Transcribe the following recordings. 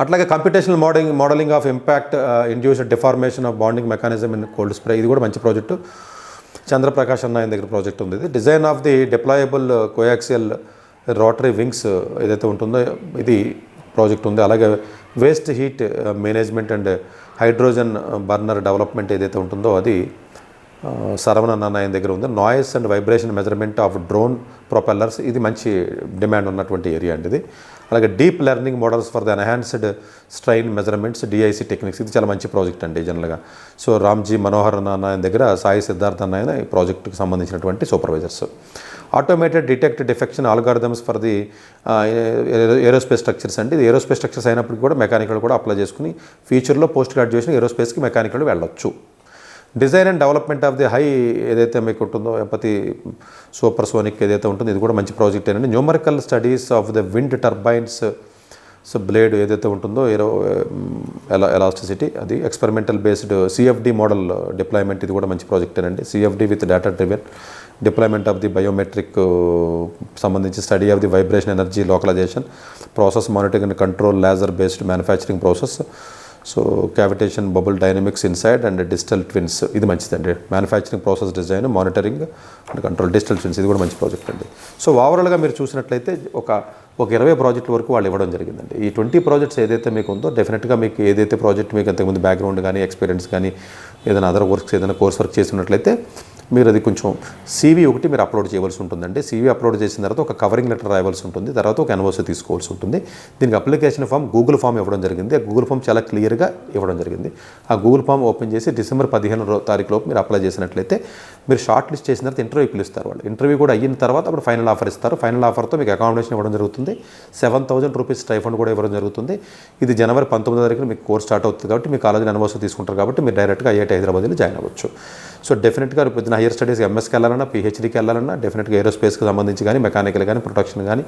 అట్లాగే computational modelling modelling of impact induced deformation of bonding mechanism in cold spray ఇది కూడా మంచి project Chandra Prakash అన్న ఆయన దగ్గర ప్రాజెక్ట్ ఉంది. ఇది design of the deployable coaxial rotary wings ఏదైతే ఉంటుందో ఇది ప్రాజెక్ట్ ఉంది. అలాగే waste heat management and hydrogen burner development ఏదైతే ఉంటుందో అది సరవణ శరవణన్ అన్న ఆయన దగ్గర ఉంది. Noise and vibration measurement of drone propellers ఇది మంచి డిమాండ్ ఉన్నటువంటి ఏరియా అండి ఇది. అలాగే deep learning models for the enhanced strain measurements DIC techniques. ఇది చాలా మంచి ప్రాజెక్ట్ అండి జనరల్గా. సో రామ్జీ మనోహర్ అన్న ఆయన దగ్గర సాయి సిద్ధార్థ నాయన ఈ ప్రాజెక్టుకి సంబంధించినటువంటి supervisors. Automated detect defection algorithms for the aerospace structures అండి. ఇది ఏరోస్పేస్ స్ట్రక్చర్స్ అయినప్పటికీ కూడా మెకానికల్ కూడా అప్లై చేసుకుని ఫ్యూచర్లో పోస్ట్ గ్రాడ్యుయేషన్ ఏరోస్పేస్కి మెకానికల్ వెళ్ళొచ్చు. Design and development of the high ఏదైతే మీకు ఉంటుందో ఎంపతి సూపర్ సోనిక్ ఏదైతే ఉంటుందో ఇది కూడా మంచి ప్రాజెక్ట్ అండి. Numerical studies of the wind turbines so blade ఏదైతే ఉంటుందో ఏరో ఎలా ఎలాస్టిసిటీ అది experimental based CFD model deployment ఇది కూడా మంచి ప్రాజెక్ట్ అండి. CFD with data driven deployment of the biometric సంబంధించి study of the vibration energy localisation process monitoring and control laser based manufacturing process so cavitation bubble dynamics inside and digital twins ఇది మంచిదండి. Manufacturing process design monitoring and control digital twins ఇది కూడా మంచి project అండి. So ఓవరాల్గా మీరు చూసినట్లయితే ఒక ఒక ఇరవై ప్రాజెక్టుల వరకు వాళ్ళు ఇవ్వడం జరిగిందండి. ఈ ట్వంటీ ప్రాజెక్ట్స్ ఏదైతే మీకు ఉందో డెఫినెట్గా మీకు ఏదైతే ప్రాజెక్ట్ మీకు అంతకుముందు బ్యాక్గ్రౌండ్ కానీ ఎక్స్పీరియన్స్ కానీ ఏదైనా అదర్ వర్క్స్ ఏదైనా కోర్స్ వర్క్ చేసినట్లయితే మీరు అది కొంచెం సీవీ ఒకటి మీరు అప్లోడ్ చేయవలసి ఉంటుందండి. సీవీ అప్లోడ్ చేసిన తర్వాత ఒక కవరింగ్ లెటర్ రాయవలసి ఉంటుంది. తర్వాత ఒక ఎన్ఓసి తీసుకోవాల్సి ఉంటుంది. దీనికి అప్లికేషన్ ఫామ్ గూగుల్ ఫామ్ ఇవ్వడం జరిగింది. ఆ గూగుల్ ఫామ్ చాలా క్లియర్గా ఇవ్వడం జరిగింది. ఆ గూగుల్ ఫామ్ ఓపెన్ చేసి డిసెంబర్ పదిహేను రో- తారీఖు లోపు మీరు అప్లై చేసినట్లయితే మీరు షార్ట్ లిస్ట్ చేసిన తర్వాత ఇంటర్వ్యూ పిలుస్తారు వాళ్ళు. ఇంటర్వ్యూ కూడా అయిన తర్వాత అప్పుడు ఫైనల్ ఆఫర్ ఇస్తారు. ఫైనల్ ఆఫర్తో మీకు అకామిడేషన్ ఇవ్వడం జరుగుతుంది. సెవెన్ థౌసండ్ రూపీస్ స్టైఫండ్ కూడా ఇవ్వడం జరుగుతుంది. ఇది జనవరి పంతొమ్మిదో తారీఖున మీకు కోర్స్ స్టార్ట్ అవుతుంది కాబట్టి మీ కాలేజీలో అనుభవం తీసుకుంటారు కాబట్టి మీరు డైరెక్ట్గా ఐఐటి హైదరాబాద్లో జాయిన్ అవ్వచ్చు. సో డెఫినెట్గా పొద్దున హైయర్ స్టడీస్కి ఎంఎస్కి వెళ్ళాలన్నా పిహెచ్డీకి వెళ్ళాలన్నా డెఫినెట్గా ఏరోస్పేస్కి సంబంధించి కానీ మెకానికల్ కానీ ప్రొడక్షన్ కానీ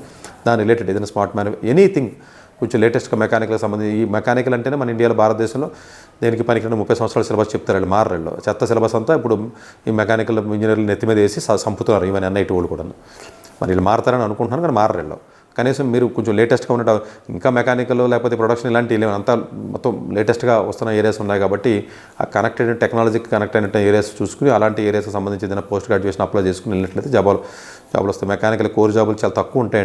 దాని రిలేటెడ్ ఏదైనా స్మార్ట్ మ్యాన్ ఎనీథింగ్ కొంచెం లేటెస్ట్గా మెకానికల్ సంబంధించి ఈ మెకానికల్ అంటేనే మన ఇండియాలో భారతదేశంలో దేనికి పనికి ముప్పై సంవత్సరాల సిలబస్ చెప్తారు వాళ్ళు మారళ్ళు చెత్త సిలబస్ అంతా ఇప్పుడు ఈ మెకానికల్ ఇంజనీర్లు నెత్తి మీద వేసి సంపుతున్నారు ఇవన్నీ ఎన్ఐటి వాళ్ళు కూడా మరి వీళ్ళు మారతారని అనుకుంటున్నాను కానీ మారళ్ళు కనీసం మీరు కొంచెం లేటెస్ట్గా ఉండటం ఇంకా మెకానికల్ లేకపోతే ప్రొడక్షన్ ఇలాంటి అంతా మొత్తం లేటెస్ట్గా వస్తున్న ఏరియాస్ ఉన్నాయి కాబట్టి ఆ కనెక్టెడ్ టెక్నాలజీకి కనెక్ట్ అయిన ఏరియాస్ చూసుకుని అలాంటి ఏరియాస్కి సంబంధించి ఏదైనా పోస్ట్ గ్రాడ్యుయేషన్ అప్లై చేసుకుని వెళ్ళినట్లయితే జాబాలు జాబులు వస్తాయి. మెకానికల్ కోర్ జాబులు చాలా తక్కువ ఉంటాయండి.